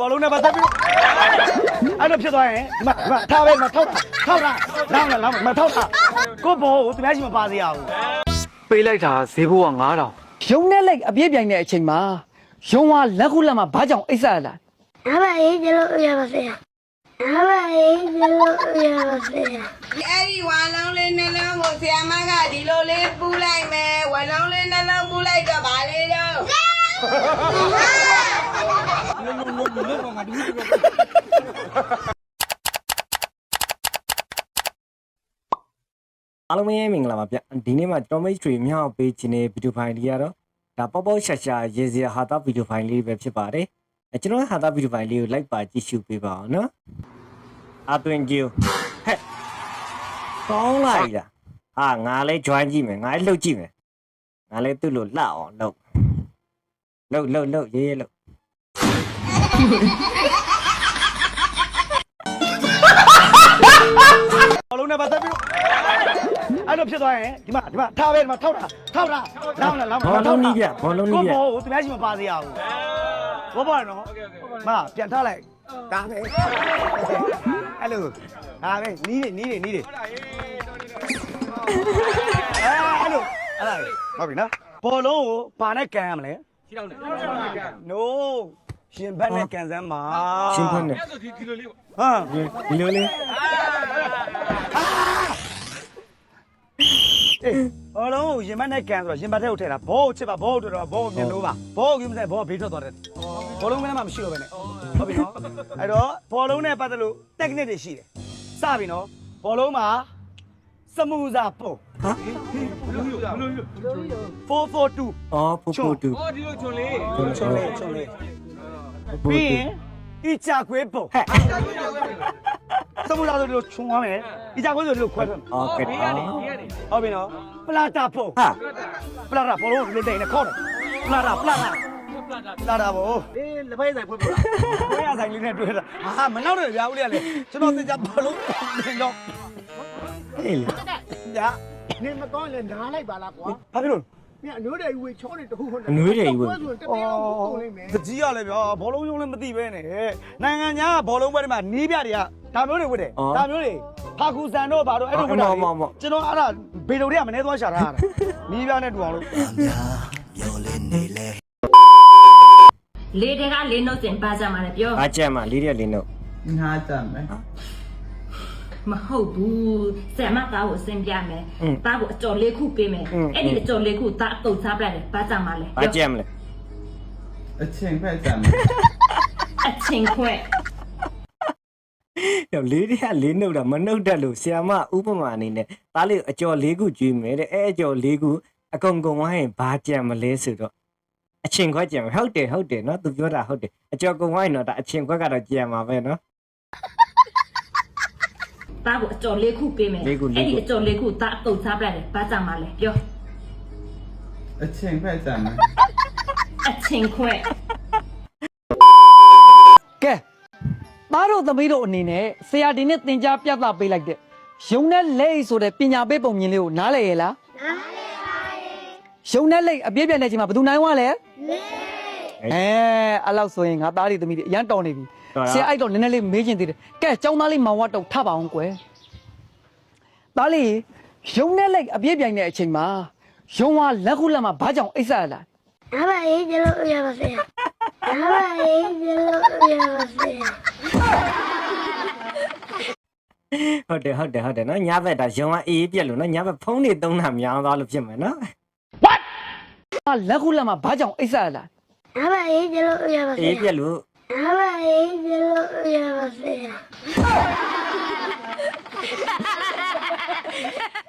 ဘောလုံးနဲ့ပတ်သက်ပြီးအဲ့လိုဖြစ်သွားရင်ဒီမှာဒီမှာထားပဲဒီမှာထောက်တာထောက်တာလောင်းလာလောင်းဒီမှာထောက်တာကိုဘောကိုသူများရှိမပါစေရဘူးပေးလိုက်တာဈေးဘိုးက9000ရုံနဲ့လိုက်အပြည့်ပြိုင်တဲ့အချိန်မှာရုံကလက်ခုလက်မှာဘာကြောင့်အိတ်ဆက်ရလားအမအေးကျလို့ရပါစေ။အမအေးကျလို့ရပါစေ။အဲ့ဒီဝါလုံးလေးနှလုံးကိုဆရာမကဒီလိုလေးပူးလိုက်မယ်ဝါလုံးလေးနှလုံးပူးလိုက်တော့ဗာလေးတော့ အားလုံးပဲမင်္ဂလာပါဗျဒီနေ့မှာကျွန်တော်မိတ်ဆွေမြောက်ပေးခြင်းတဲ့ဗီဒီယိုဖိုင်လေးကတော့ဒါပေါက်ပေါက်ရှာရှာရေစရာဟာတာဗီဒီယိုဖိုင်လေးပဲဖြစ်ပါတယ်အဲကျွန်တော်ရဲ့ဟာတာဗီဒီယိုဖိုင်လေးကို like ပါကြည့်ရှုပေးပါအောင်နော်အသွင်ကြည့်ဟဲ့ကောင်းလိုက်လားဟာငါလည်း join ကြည့်မယ်ငါလည်းလှုပ်ကြည့်မယ်ငါလည်းသူ့လိုလှအောင်လှုပ်လှုပ်လှုပ်လှုပ်ရေးရေးလှုပ် ဘောလုံးနဲ့ပတ်သက်ပြီးအဲ့လိုဖြစ်သွားရင်ဒီမှာဒီမှာထားပဲဒီမှာထောက်တာထောက်တာလောင်းလာလောင်းဘောလုံးကြီးပြဘောလုံးကြီးကိုပြဘောကိုသူများရှိမပါစေရဘူးဘောဘောနော်မပြန်ထားလိုက်ဒါပဲအဲ့လိုဒါပဲနီးနေနီးနေနီးနေအဲ့လိုအဲ့ဒါဟုတ်ပြီနော်ဘောလုံးကိုဘာနဲ့ကန်ရမလဲခြေထောက်နဲ့ no ရှင်ဘက်နဲ့ကန်စမ်းပါရှင်းဖွင့်နေဟမ်ဒီလိုလေးအေးဘောလုံးကိုရင်ဘတ်နဲ့ကန်ဆိုတော့ရင်ဘတ်ထဲကိုထည့်တာဘောကိုချစ်ပါဘောကိုတွေ့တော့ဘောကိုမြင်လို့ပါဘောကိုကိမစဲဘောကိုဘေးထွက်သွားတယ်ဘောလုံးကလည်းမရှိတော့ပဲနဲ့ဟုတ်ပြီနော်အဲ့တော့ဘောလုံးနဲ့ပတ်သက်လို့ technique တွေရှိတယ်စပြီနော်ဘောလုံးမှာစမူစာပုံဟာ442အော်ပူပူတူ အော်ဒီလိုချွန်လေး ချွန်လေးချွန်လေး ပူပြီးတူရင်အီချာခွေးပုံဟဲ့စမူစာဆိုဒီလိုခြုံသွားမယ်အီချာခွေးဆိုဒီလိုခွဲထွက်မယ်အော်ကဲ့အော်ဟုတ်ပြီနော်ပလာတာပုံဟာပလာတာဘောလုံးကိုဒီလိုတိတ်နေခေါ်တယ်ပလာတာပလာတာပလာတာဘောအေးလက်ဖက်ဆိုင်ဖွင့်ပို့လားဖွင့်ရဆိုင်လေးနဲ့တွေ့တာဟာမနောက်တော့ဗျာဦးလေးကလေကျွန်တော်တင်ကြဘောလုံးတင်တော့ဟေးလေညာနေမကောင်းရင်ဓာလိုက်ပါလားကွာဘာဖြစ်လို့ ညအနိုးတယ်ဝေချောနေတခုဟုတ်တယ်အနွေးတွေကြီးဝယ်ဆိုတပင်းအောင်ပုံလိမ့်မယ်တကြီးရလဲဗျာဘောလုံးရုံးလည်းမသိပဲနဲ့နိုင်ငံခြားကဘောလုံးပွဲတွေမှာနီးပြတွေကဒါမျိုးတွေဝတ်တယ်ဒါမျိုးတွေဟာကူဆန်တို့ဘာတို့အဲ့လိုဝတ်တာကျွန်တော်အဲ့ဒါဘေလိုတွေကမနေသွားရှာထားတာနီးပြနဲ့တူအောင်လို့လေတွေကလေးနှုတ်စင်ပါကြမှာလေပြောအားကြက်မှာလေးရက်လေးနှုတ်ငါတမ်းမယ် မဟုတ်ဘူးဆရာမသားကိုအစင်ပြမယ်သားကိုအကျော်လေးခုပေးမယ်အဲ့ဒီအကျော်လေးခုသားအတုတ်စားပလိုက်တယ်ပါကြမှာလေအားကြက်မလဲအချိန်ဖက်ကြမယ်အချင်းခွဲ့တော့လေးရက်လေးနှုတ်တာမနှုတ်တတ်လို့ဆီယာမဥပမာအနေနဲ့သားလေးအကျော်လေးခုကျွေးမယ်တဲ့အဲအကျော်လေးခုအကုန်ကုန်ဝိုင်းဘာကြံမလဲဆိုတော့အချင်းခွက်ကြံဟုတ်တယ်ဟုတ်တယ်နော်သူပြောတာဟုတ်တယ်အကျော်ကုန်ဝိုင်းတော့ဒါအချင်းခွက်ကတော့ကြံမှာပဲနော် သားကိုအကျော်လေးခုပေးမယ်အဲ့ဒီအကျော်လေးခုသားအတုတ်စားပလိုက်တယ်ပါကြမှာလေပြောအချိန်ဖက်ကြမယ်အချင်းခွဲ့ကဲသားတို့သမီးတို့အနေနဲ့ဆရာဒီနေ့သင်ကြားပြသပေးလိုက်တဲ့ရုံနဲ့လက်ဆိုတဲ့ပညာပေးပုံမြင်လေးကိုနားလည်ရဲ့လားနားလည်ပါရဲ့ရုံနဲ့လက်အပြည့်ပြည့်တဲ့အချိန်မှာဘယ်သူနိုင်ဝါလဲလက် အဲအဲ့လောက်ဆိုရင်ငါသားတွေသမီးတွေအရန်တော်နေပြီဆရာအဲ့တော့နည်းနည်းလေးမေးချင်သေးတယ်ကဲចောင်းသားလေးမောင်ဝတ်တော့ထပါအောင်ကွယ်သားလေးရုံနဲ့လက်အပြည့်ပြိုင်တဲ့အချိန်မှာရုံကလက်ခုလက်မှာဘာကြောင့်အိတ်ဆက်ရလားအမအေးကျလို့ရပါစေ။အမအေးကျလို့ရပါစေ။ဟုတ်တယ်ဟုတ်တယ်ဟုတ်တယ်နော်ညဘက်ဒါရုံကအေးပြက်လို့နော်ညဘက်ဖုန်းတွေသုံးတာများသွားလို့ဖြစ်မယ်နော်အာလက်ခုလက်မှာဘာကြောင့်အိတ်ဆက်ရလား အမအေးကျလို့ရပါစေအေးပြက်လို့။အမအေးကျလို့ရပါစေ။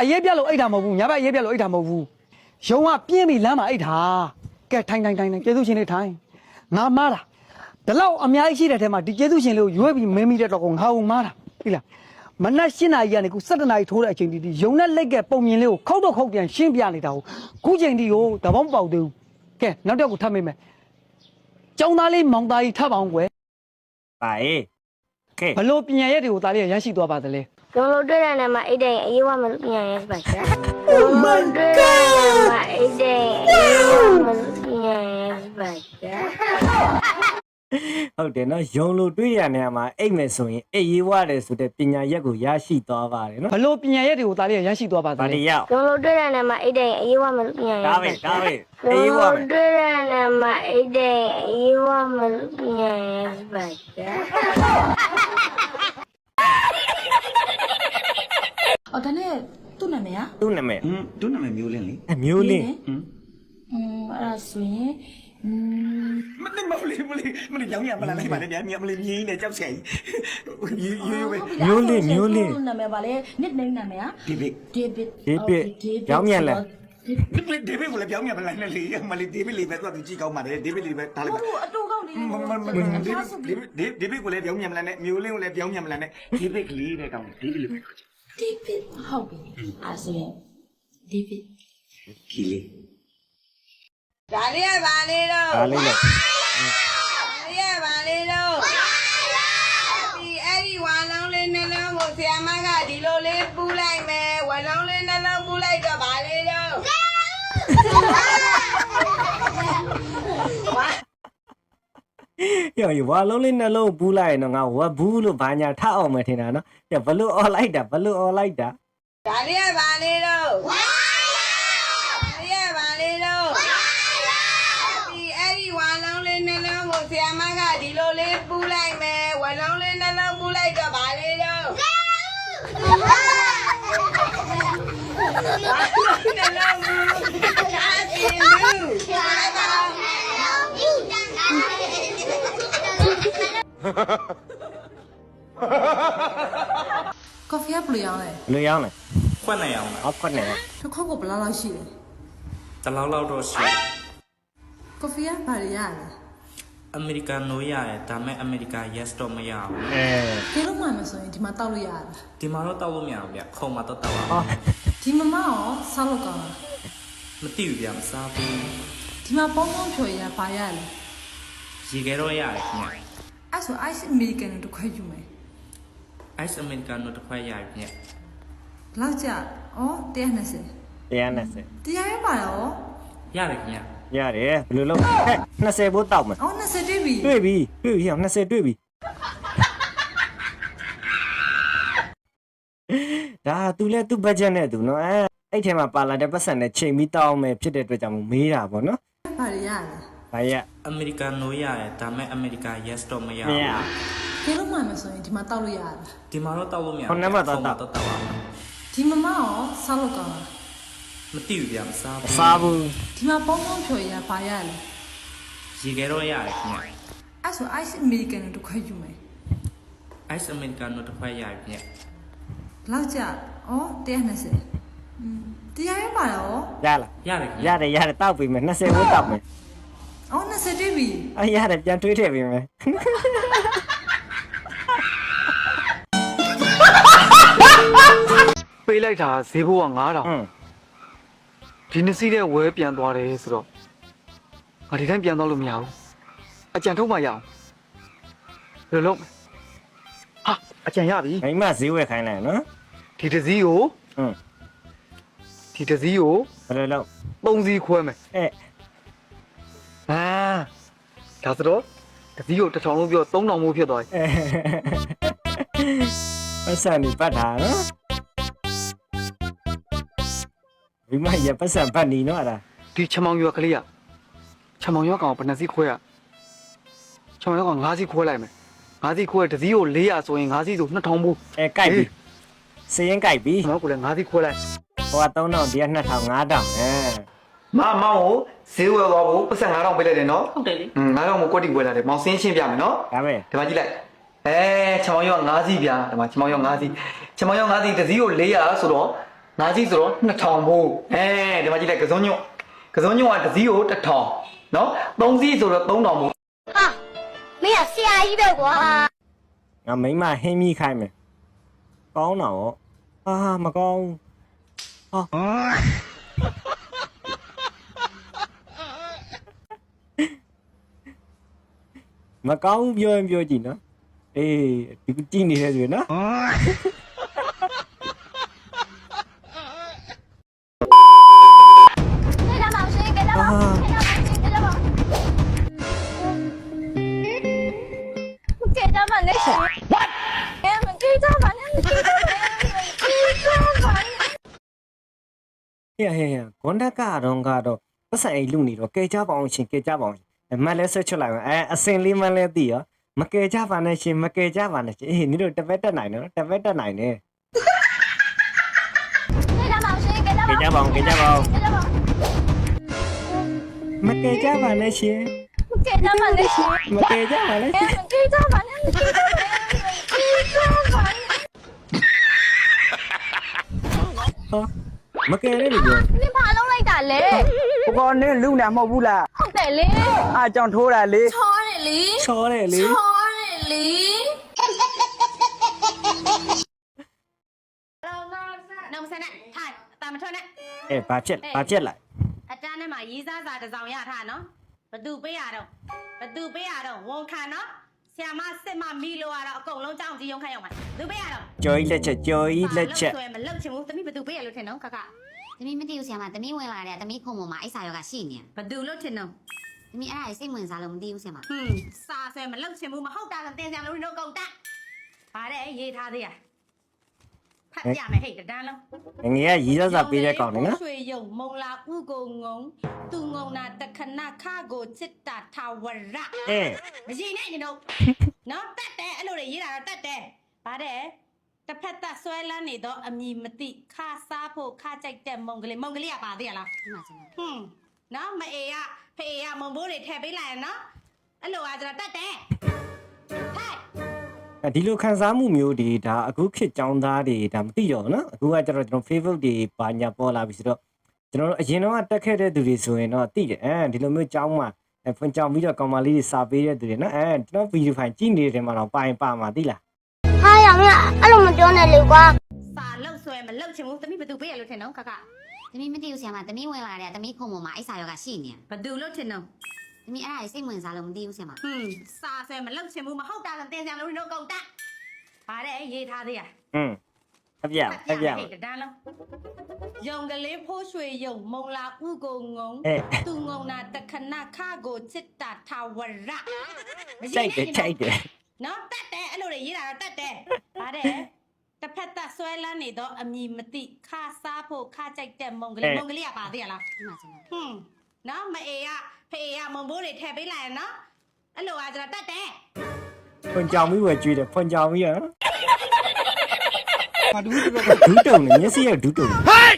အရေးပြက်လို့အိတ်တာမဟုတ်ဘူးညဘက်အရေးပြက်လို့အိတ်တာမဟုတ်ဘူးရုံကပြင်းပြီးလမ်းမှာအိတ်တာကဲထိုင်ထိုင်ထိုင်ထိုင်ကျေးဇူးရှင်လေးထိုင်ငါမားတာဒီလောက်အများကြီးရှိတဲ့ထဲမှာဒီကျေးဇူးရှင်လေးကိုရွေးပြီးမင်းမိတဲ့တော့ကိုငါ့ကိုမားတာဟိလားမနက်၈နာရီကနေခု7နာရီထိုးတဲ့အချိန်ဒီဒီရုံနဲ့လက်ကပုံမြင်လေးကိုခောက်တော့ခောက်ပြန်ရှင်းပြနေတာကိုခုချိန်ဒီကိုတပေါင်းပေါက်သေးဘူးကဲနောက်တစ်ယောက်ကိုထပ်မိမယ် ကျောင်းသားလေးမောင်သားကြီးထပ်ပါအောင်ကွယ်ပါအေးကဲဘလို့ပညာရက်တွေကိုသားလေးရရရှိသွားပါသလဲကျွန်တော်တွေ့တဲ့နေရာမှာအိတ်တဲ့အရေးဝမလို့ပြန်ရဲပါချာ။ Oh my god ။အိတ်တဲ့အရေးဝမလို့ပြန်ရဲပါချာ ဟုတ်တယ်နော်ယုံလို့တွေးရနေရမှာအိတ်မယ်ဆိုရင်အိတ်ရေးဝရတယ်ဆိုတဲ့ပညာရက်ကိုရရှိသွားပါတယ်နော်ဘလို့ပညာရက်တွေကိုသားလေးကရရှိသွားပါသဘာလဲ တွေရအောင်ကျွန်တော်တို့တွေ့တဲ့နေရာမှာအိတ်တဲ့အရေးဝမလို့ပြန်ရဒါပဲဒါပဲအေးရေးဝမမယ်တွေ့တဲ့နေရာမှာအိတ်တဲ့အရေးဝမလို့ပြန်ရပါကြ။အော်ဒါနဲ့သူ့နာမည်อ่ะသူ့နာမည်ဟွန်းသူ့နာမည်မျိုးလင်းလေအမျိုးလင်းဟွန်းအဲ့ဒါဆိုရင် မသိမလေးမလေးမလေးကြောင်ရမလားလိုက်ပါနဲ့ဗျာမြမလေးမြင်းနဲ့ကြောက်ဆရာကြီးယူယူပဲမျိုးလေးမျိုးလေးသူ့နာမည်ပါလေ nickname နာမည်อ่ะဒီဘေ David David ရောင်းမြန်လဲဒီဘေဒီဘေကိုလည်းပြောင်းမြမလားနဲ့လေမလေးဒီဘေလေးပဲသူကသူကြည့်ကောင်းပါတယ်ဒီဘေလေးပဲဒါလေးပဲဟိုအတူကောင်းလေးမမမဒီဘေဒီဘေကိုလည်းပြောင်းမြမလားနဲ့မျိုးလင်းကိုလည်းပြောင်းမြမလားနဲ့ဒီဘေကလေးတဲ့ကောင်းဒီဘေလေးပဲ David ဟုတ်ပြီအဲ့ဆိုရင် David ခီလေး ဒါလေးကဘာလေးတော့ဒါလေးလို့ဒါလေးကဘာလေးတော့ဒီအဲ့ဒီဝါလုံးလေးနှလုံးကိုဆရာမကဒီလိုလေးပူးလိုက်မယ်ဝါလုံးလေးနှလုံးပူးလိုက်တော့ဘာလေးတော့ရောဝါလုံးလေးနှလုံးပူးလိုက်ရင်တော့ငါဝက်ဘူးလို့ဘာညာထအောင်မထင်တာနော်ပြဘလို့អော်လိုက်တာဘလို့អော်လိုက်တာဒါလေးကဘာလေးတော့ဒါလေးကဘာလေးတော့ဒီအဲ့ဒီဝါလုံးလေးနှလုံးကိုဆရာမကဒီလိုလေးပူးလိုက်မယ်ဝါလုံးလေးနှလုံးပူးလိုက်တော့ဘာလေးတော့နှလုံးဘူးအာစီဘူး ကော်ဖီကဘယ်လိုရောင်းလဲဘလို့ရောင်းလဲခွက်နိုင်အောင်ဟောခွက်နေတစ်ခေါက်ကိုဘယ်လောက်လောက်ရှိလဲတလောက်လောက်တော့ရှိကော်ဖီကဘာတွေရလဲ အမေရိကန်နိုးရတယ်ဒါပေမဲ့အမေရိကန် yes တော့မရဘူးအဲဒီလိုမှမဆိုရင်ဒီမှာတောက်လို့ရလားဒီမှာတော့တောက်လို့မရဘူးဗျခုံမှာတော့တောက်ရဟောဒီမမရောစားလို့ကောင်းလားမသိဘူးဗျမစားဘူးဒီမှာပေါင်းပေါင်းဖြော်ရဘာရလဲရေခဲတော့ရတယ်ခင်ဗျအဲ့ဆို ice american တို့တစ်ခွဲယူမယ် ice american တော့တစ်ခွက်ရပြီခင်ဘယ်လောက်ကြဩ120တရားနဲ့စတရားရပါရောဗျရတယ်ခင်ဗျ ရတယ်ဘလို့လုံးဟဲ့20ဘိုးတောက်မယ်ဩ20တွေ့ပြီတွေ့ပြီတွေ့ပြီဟော20တွေ့ပြီဒါသူလဲသူ့ဘတ်ဂျက်နဲ့သူနော်အဲအဲ့ထဲမှာပါလာတဲ့ပတ်စံနဲ့ချိန်ပြီးတောင်းမယ်ဖြစ်တဲ့အတွက်ကြောင့်မို့မေးတာပေါ့နော်ဘာတွေရလဲဘာရအမေရိကန်နိုးရတယ်ဒါပေမဲ့အမေရိကန် yes တော့မရမဘူးရဒီလိုမှမဆိုရင်ဒီမှာတောက်လို့ရလားဒီမှာတော့တောက်လို့မရခုနကမှတော့တောက်တော့တောက်ရဒီမမရောစားလို့ကောင်းလား မသိဘူးဗျာမစားဘူးစားဘူးဒီမှာပုံပုံဖြော်ရပါရလေရေခဲတော့ရတယ်ခင်ဗျ အဲ့ဆို ice americano တစ်ခွက်ယူမယ် ice americano တစ်ခွက်ရပြီခင်ဗျဘယ်လောက်ကြာဩ120อืมတရားရပါတော့ရလားရတယ်ခင်ရဗျတယ်ရတယ်တောက်ပြီမယ်20ဝန်းတောက်မယ်ဩ20တိပြီအရတယ်ပြန်တွေးထည့်ပြီမယ်ပေးလိုက်တာဈေးဘိုးက9000 ဟွန်း ဒီနှစ်စီးတဲ့ဝဲပြန်သွားတယ်ဆိုတော့ငါဒီတိုင်းပြန်သွားလို့မရဘူးအကြံထုတ်မှရအောင်ဘယ်လိုလုပ်မလဲဟာအကြံရပြီမိမဈေးဝယ်ခိုင်းလိုက်နော်ဒီတစ်စီးကိုอืมဒီတစ်စီးကိုဘယ်လိုလုပ်ပုံစီခွဲမယ်အဲအာဒါဆိုတော့တစ်စီးကိုတစ်ထောင်လုံးပြော3000မိုးဖြစ်သွားပြီပတ်စံနေပတ်တာနော် မိမရပတ်စံပတ်နေနော်အဲ့ဒါဒီချမောင်ရွက်ကလေးကချမောင်ရွက်ကောင်ဘယ်နှစီးခွဲရချမောင်ရွက်ကောင်5စီးခွဲလိုက်မယ်5စီးခွဲတစ်စီးကို400ဆိုရင်5စီးဆို2000ဘူးအဲကြိုက်ပြီစရင်ကြိုက်ပြီချမောင်ကလည်း5စီးခွဲလိုက်ဟိုက3000ဒီက2000 5000အဲမမောင်ကိုဈေးဝယ်သွားဖို့ပတ်စံ9000ပေးလိုက်တယ်နော်ဟုတ်တယ်လေอืม9000ကိုကွက်တီဝယ်လာတယ်မောင်စင်းရှင်းပြမယ်နော်ဒါပဲဒီမှာကြည့်လိုက်အဲချမောင်ရွက်5စီးဗျာဒီမှာချမောင်ရွက်5စီးချမောင်ရွက်5စီးတစ်စီးကို400ဆိုတော့ 5စီးဆိုတော့2000ဘူးအဲဒီမှာကြည့်လိုက်ကစုံညွတ်ကစုံညွတ်ကတစ်စီးကို1000နော်3စီးဆိုတော့3000ဘူးဟာမင်းကဆရာကြီးပဲကွာငါမိမဟင်းမိခိုင်းမယ်ကောင်းတော့အာမကောင်းမကောင်းပြောရင်ပြောကြည့်နော်အေးဒီကြည့်နေတယ်ဆိုရင်နော် ဟဲ့ဟဲ့ဟဲ့ဂွန်တက်ကတော့ကတော့ပတ်စံအိမ်လူနေတော့ကဲကြပါအောင်ရှင်ကဲကြပါအောင်ရှင်မတ်လဲဆွဲချွတ်လိုက်အဲအစင်လေးမလဲသိရောမကဲကြပါနဲ့ရှင်မကဲကြပါနဲ့ရှင်အေးနင်တို့တပက်တက်နိုင်နော်တပက်တက်နိုင်တယ်ကြည့်ကြပါရှင်ကြည့်ကြပါကဲကြပါအောင်ကဲကြပါအောင်ကြည့်ကြပါမကဲကြပါနဲ့ရှင်ကြည့်ကြပါနဲ့ရှင်မကဲကြပါနဲ့အဲမကြည့်ကြပါနဲ့မကြည့်ကြပါနဲ့မကြည့်ကြပါနဲ့ဟော မကဲလည်းလို့ပြောနင်ဘာလုံးလိုက်တာလဲကိုကောနင်းလူနေမဟုတ်ဘူးလားဟုတ်တယ်လေအားကြောင့်ထိုးတာလေချောတယ်လေချောတယ်လေချောတယ်လေနောက်မစနဲ့ထိုင်အตาမထွက်နဲ့အဲဘာဖြစ်ဘာဖြစ်လိုက်အတန်းထဲမှာရေးစားစာတစ်စောင်ရထားနော်ဘသူပေးရတော့ဘသူပေးရတော့ဝန်ခံနော်ဆဆီယမစစ်မမီလို့ရတော့အကုန်လုံးကြောင်းကြီးရုံခန့်ရောက်မှာလူပေးရတော့ကြော်ကြီးလက်ချက်ကြော်ကြီးလက်ချက်ဆိုရင်မလောက်ချင်ဘူးတမိဘသူပေးရလို့ထင်နော်ခခ သမီးမသိဘူးဆရာမသမီးဝင်လာတယ်သမီးခုံပေါ်မှာအိတ်စာရောကရှိနေတယ်ဘသူလို့ထင်တော့သမီးအဲ့ဒါကြီးစိတ်ဝင်စားလို့မသိဘူးဆရာမဟွန်းစာဆိုရင်မလောက်ချင်ဘူးမဟုတ်တာလည်းတင်ကြလို့တော့ကုန်တက်ဗါတဲ့ရေးထားသေးရဖတ်ပြမယ်ဟဲ့တန်းလုံးငယ်ကရီးစားစာပေးတဲ့ကောင်လေနော်ရွှေယုံမုံလာဥကိုငုံသူငုံနာတခဏခကိုချစ်တာထာဝရအဲမရင်နဲ့ညီတို့နော်တက်တယ်အဲ့လိုတွေရေးတာတော့တက်တယ်ဗါတဲ့ တစ်ဖက်သက်ဆွဲလန်းနေတော့အမည်မသိခါစားဖို့ခါကြိုက်တဲ့မုံကလေးမုံကလေးကပါသေးရလားဒီမှာကျွန်တော်ဟွန်းနော်မအေရဖေရမုံဘိုးတွေထည့်ပေးလိုက်ရနော်အဲ့လိုကကျွန်တော်တက်တယ်ဟဲ့ဒီလိုခံစားမှုမျိုးတွေဒါအခုခေတ်ចောင်းသားတွေဒါမသိတော့ဘူးနော်အခုကကျတော့ကျွန်တော် Facebook တွေပါညာပေါ်လာပြီဆိုတော့ကျွန်တော်တို့အရင်တော့တက်ခဲ့တဲ့သူတွေဆိုရင်တော့သိတယ်အဲဒီလိုမျိုးចောင်းမှာအဲဖွင့်ကြောင်ပြီးတော့ကောင်မလေးတွေစာပေးတဲ့သူတွေနော်အဲကျွန်တော်ဗီဒီယိုဖိုင်ကြည့်နေတဲ့ထဲမှာတော့ပိုင်ပါမှာသိလား ဟာရမအဲ့လိုမပြောနဲ့လေကွာစာလောက်ဆွဲမလောက်ချင်ဘူးတမိဘသူပေးရလို့ထင်နော်ခခသမီးမသိဘူးဆရာမသမီးဝင်လာတယ်သမီးခုံပေါ်မှာအိတ်စာရောကရှိနေတယ်ဘသူလို့ထင်တော့သမီးအဲ့ဒါကြီးစိတ်ဝင်စားလို့မသိဘူးဆရာမဟွန်းစာဆွဲမလောက်ချင်ဘူးမဟုတ်တာလည်းတင်ကြလို့တော့ကုန်တက်ဗါတဲ့ရေးထားသေးရอืมအပြအပြဟဲ့တန်းလုံးယုံကလေးဖိုးရွှေယုံမုံလာဥကိုငုံအဲသူငုံနာတခဏခကိုချစ်တာထာဝရမချိုက်တယ်ချိုက်တယ် နော်တက်တယ်အဲ့လိုတွေရေးတာတော့တက်တယ်ဗါတဲ့တစ်ဖက်သက်ဆွဲလန်းနေတော့အမည်မသိခါစားဖို့ခါကြိုက်တဲ့မုံကလေးမုံကလေးကပါသေးရလားဒီမှာကျွန်တော်ဟွန်းနော်မအေရဖေရမုံဘိုးတွေထည့်ပေးလိုက်ရနော်အဲ့လိုကကျွန်တော်တက်တယ်ဖွင့်ကြောင်ပြီးဝယ်ကြွေးတယ်ဖွင့်ကြောင်ပြီးရနော်ငါတို့တို့ဒူးတုံနေမျက်စိရဒူးတုံဟိုက်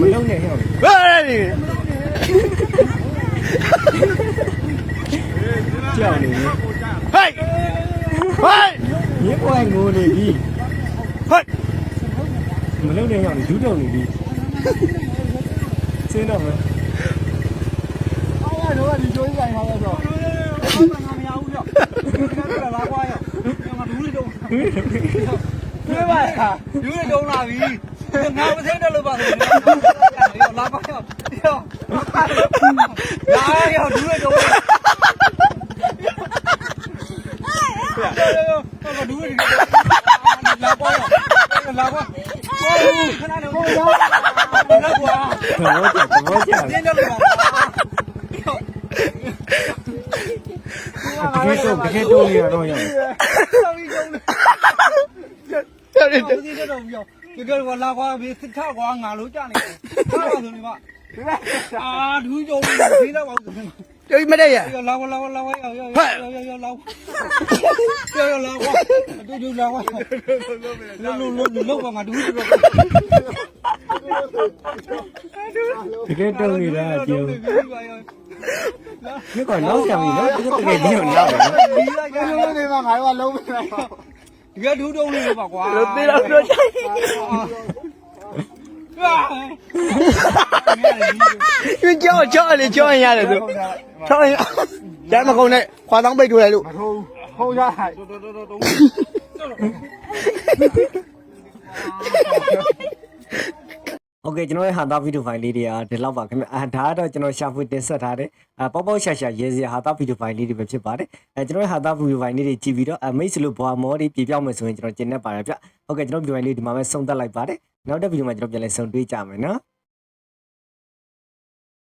မလုံးနဲ့ဟဲ့ဟေးကြောက်နေပြီ ဟေးဟေးမြင်းပွိုင်ငိုနေပြီဟေးမလုံးနဲ့ဟဲ့ဒူးတုံနေပြီစင်းတော့မယ်အားရတော့ဒီကြိုးဆိုင်ထားတော့တော့ဘာမှမရဘူးတော့ဒီကလာကွာရောငါဒူးလေးတော့ပြေးပါလားဒူးလေးတော့လာပြီငါမသိတယ်လို့ပါဆိုလာပါရောရောလာရောဒူးလေးတော့ ရောဒူးလေးလာပါရောလာပါခဏနေဟိုရောလာကွာသဘောကျသဘောကျပြင်းတယ်လို့ပါတကယ်တော့တကယ်တော့ရတော့ရတော်ပြီကျုံးတယ်တော်ပြီတော်ပြီဒီကလာကွာဘေးစစ်ထကွာငါလို့ကြနေတယ်ဟာပါဆိုနေပါအာဒူးကျုံးနေသေးတော့ပါဦးကြိုးမ chơi mấy đây à lâu lâu lâu lâu lâu lâu lâu tôi đưa lâu luôn luôn luôn lúc mà đúng thì cái trâu thì là chiều chứ còn nó xem gì nó cứ cái điều nào đi mà phải vào lâu này ghé đứa đâu đi mà quá lớn đi đâu rồi ။ဒီကြောက်ကြောက်လေကြောက်ရင်ရတယ်သူ။ကြောက်ရင်တမ်းမကုန်နဲ့ခွာတောင်းပိတ်ထိုးလိုက်လို့မထိုးဘူး။ဟုတ်ရဟိုက်โอเคကျွန်တော်ရဲ့ဟာတာဗီဒီယိုဖိုင်လေးတွေကဒီလောက်ပါခင်ဗျအာဒါကတော့ကျွန်တော်ရှာဖွေတင်ဆက်ထားတယ်အပေါက်ပေါက်ရှာရှာရေစရာဟာတာဗီဒီယိုဖိုင်လေးတွေပဲဖြစ်ပါတယ်အဲကျွန်တော်ရဲ့ဟာတာဗီဒီယိုဖိုင်လေးတွေကြည့်ပြီးတော့အမိတ်စလို့ဘွာမောတွေပြပြောင်းမယ်ဆိုရင်ကျွန်တော်ကျင်နေပါတယ်ဗျဟုတ်ကဲ့ကျွန်တော်ဗီဒီယိုဖိုင်လေးဒီမှာပဲဆုံးသက်လိုက်ပါတယ် နောက်တဲ့ဗီဒီယိုမှာကျွန်တော်ပြန်လည်ဆုံတွေ့ကြမယ်နော်